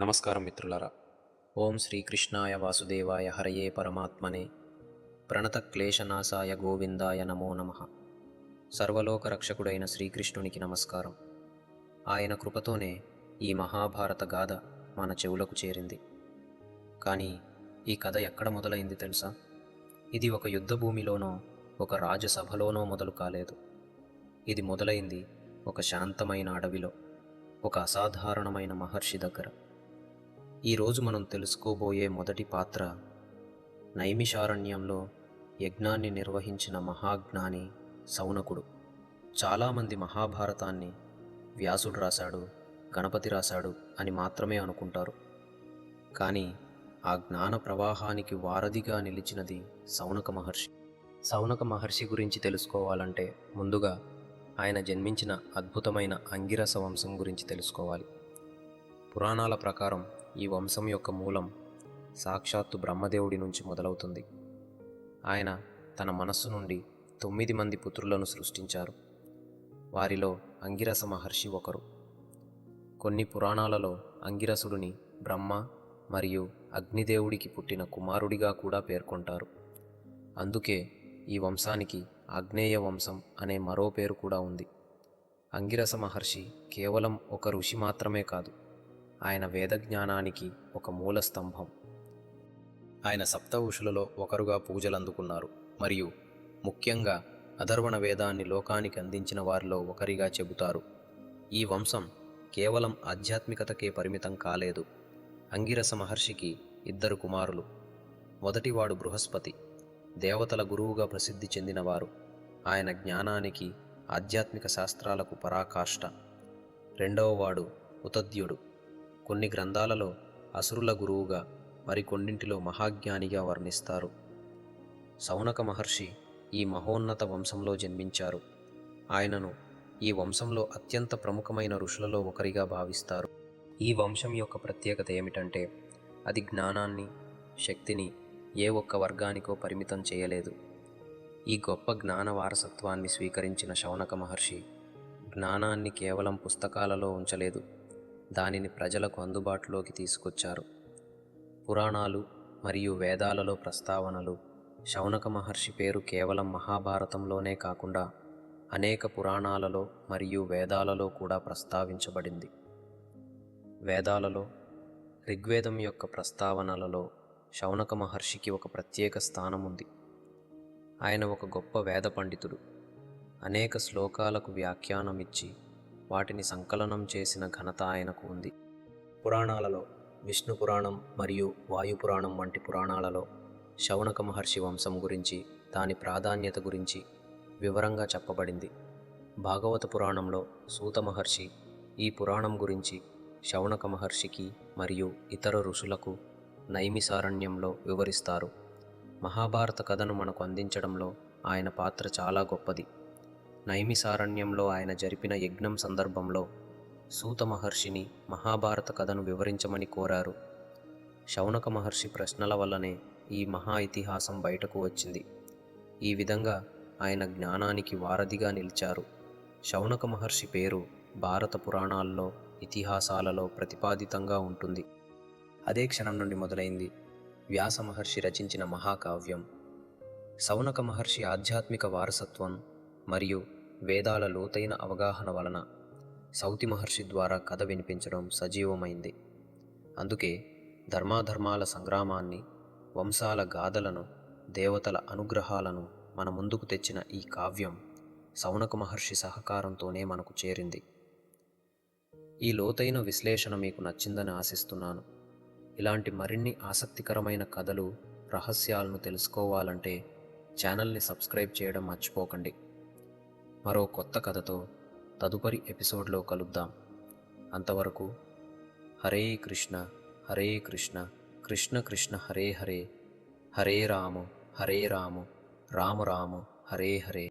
నమస్కారం మిత్రులారా. ఓం శ్రీకృష్ణాయ వాసుదేవాయ హరయే పరమాత్మనే. ప్రణతక్లేశనాశాయ గోవిందాయ నమో నమ. సర్వలోక రక్షకుడైన శ్రీకృష్ణునికి నమస్కారం. ఆయన కృపతోనే ఈ మహాభారత గాథ మన చెవులకు చేరింది. కానీ ఈ కథ ఎక్కడ మొదలైంది తెలుసా? ఇది ఒక యుద్ధభూమిలోనో ఒక రాజసభలోనో మొదలు కాలేదు. ఇది మొదలైంది ఒక శాంతమైన అడవిలో ఒక అసాధారణమైన మహర్షి దగ్గర. ఈరోజు మనం తెలుసుకోబోయే మొదటి పాత్ర నైమిషారణ్యంలో యజ్ఞాన్ని నిర్వహించిన మహాజ్ఞాని సౌనకుడు. చాలామంది మహాభారతాన్ని వ్యాసుడు రాశాడు గణపతి రాశాడు అని మాత్రమే అనుకుంటారు. కానీ ఆ జ్ఞాన ప్రవాహానికి వారధిగా నిలిచినది సౌనక మహర్షి. సౌనక మహర్షి గురించి తెలుసుకోవాలంటే ముందుగా ఆయన జన్మించిన అద్భుతమైన అంగిరస వంశం గురించి తెలుసుకోవాలి. పురాణాల ప్రకారం ఈ వంశం యొక్క మూలం సాక్షాత్తు బ్రహ్మదేవుడి నుంచి మొదలవుతుంది. ఆయన తన మనస్సు నుండి తొమ్మిది మంది పుత్రులను సృష్టించారు. వారిలో అంగిరస మహర్షి ఒకరు. కొన్ని పురాణాలలో అంగిరసుడిని బ్రహ్మ మరియు అగ్నిదేవుడికి పుట్టిన కుమారుడిగా కూడా పేర్కొంటారు. అందుకే ఈ వంశానికి ఆగ్నేయ వంశం అనే మరో పేరు కూడా ఉంది. అంగిరస మహర్షి కేవలం ఒక ఋషి మాత్రమే కాదు ఆయన వేద జ్ఞానానికి ఒక మూల స్తంభం. ఆయన సప్తఋషులలో ఒకరుగా పూజలు అందుకున్నారు. మరియు ముఖ్యంగా అధర్వణ వేదాన్ని లోకానికి అందించిన వారిలో ఒకరిగా చెబుతారు. ఈ వంశం కేవలం ఆధ్యాత్మికతకే పరిమితం కాలేదు. అంగిరస మహర్షికి ఇద్దరు కుమారులు. మొదటివాడు బృహస్పతి. దేవతల గురువుగా ప్రసిద్ధి చెందినవారు. ఆయన జ్ఞానానికి ఆధ్యాత్మిక శాస్త్రాలకు పరాకాష్ట. రెండవవాడు ఉతద్యుడు కొన్ని గ్రంథాలలో అసురుల గురువుగా మరికొన్నింటిలో మహాజ్ఞానిగా వర్ణిస్తారు. సౌనక మహర్షి ఈ మహోన్నత వంశంలో జన్మించారు. ఆయనను ఈ వంశంలో అత్యంత ప్రముఖమైన ఋషులలో ఒకరిగా భావిస్తారు. ఈ వంశం యొక్క ప్రత్యేకత ఏమిటంటే అది జ్ఞానాన్ని శక్తిని ఏ ఒక్క వర్గానికో పరిమితం చేయలేదు. ఈ గొప్ప జ్ఞాన వారసత్వాన్ని స్వీకరించిన శౌనక మహర్షి జ్ఞానాన్ని కేవలం పుస్తకాలలో ఉంచలేదు. దానిని ప్రజలకు అందుబాటులోకి తీసుకొచ్చారు. పురాణాలు మరియు వేదాలలో ప్రస్తావనలు శౌనక మహర్షి పేరు కేవలం మహాభారతంలోనే కాకుండా అనేక పురాణాలలో మరియు వేదాలలో కూడా ప్రస్తావించబడింది. వేదాలలో ఋగ్వేదం యొక్క ప్రస్తావనలలో శౌనక మహర్షికి ఒక ప్రత్యేక స్థానం ఉంది ఆయన ఒక గొప్ప వేద పండితుడు. అనేక శ్లోకాలకు వ్యాఖ్యానం ఇచ్చి వాటిని సంకలనం చేసిన ఘనత ఆయనకు ఉంది. పురాణాలలో విష్ణు పురాణం మరియు వాయు పురాణం వంటి పురాణాలలో శౌనక మహర్షి వంశం గురించి దాని ప్రాధాన్యత గురించి వివరంగా చెప్పబడింది. భాగవత పురాణంలో సూత మహర్షి ఈ పురాణం గురించి శౌనక మహర్షికి మరియు ఇతర ఋషులకు నైమిసారణ్యంలో వివరిస్తారు. మహాభారత కథను మనకు అందించడంలో ఆయన పాత్ర చాలా గొప్పది. నైమిసారణ్యంలో ఆయన జరిపిన యజ్ఞం సందర్భంలో సూత మహర్షిని మహాభారత కథను వివరించమని కోరారు. శౌనక మహర్షి ప్రశ్నల వల్లనే ఈ మహా ఇతిహాసం బయటకు వచ్చింది. ఈ విధంగా ఆయన జ్ఞానానికి వారధిగా నిలిచారు. శౌనక మహర్షి పేరు భారత పురాణాల్లో ఇతిహాసాలలో ప్రతిపాదితంగా ఉంటుంది. అదే క్షణం నుండి మొదలైంది. వ్యాస మహర్షి రచించిన మహాకావ్యం. శౌనక మహర్షి ఆధ్యాత్మిక వారసత్వం మరియు వేదాల లోతైన అవగాహన వలన సౌతి మహర్షి ద్వారా కథ వినిపించడం సజీవమైంది. అందుకే ధర్మాధర్మాల సంగ్రామాన్ని వంశాల గాథలను దేవతల అనుగ్రహాలను మన ముందుకు తెచ్చిన ఈ కావ్యం సౌనక మహర్షి సహకారంతోనే మనకు చేరింది. ఈ లోతైన విశ్లేషణ మీకు నచ్చిందని ఆశిస్తున్నాను. ఇలాంటి మరిన్ని ఆసక్తికరమైన కథలు రహస్యాలను తెలుసుకోవాలంటే ఛానల్ని సబ్స్క్రైబ్ చేయడం మర్చిపోకండి. మరో కొత్త కథతో తదుపరి ఎపిసోడ్లో కలుద్దాం. అంతవరకు హరే కృష్ణ హరే కృష్ణ కృష్ణ కృష్ణ హరే హరే హరే రాము హరే రాము రాము రాము హరే హరే.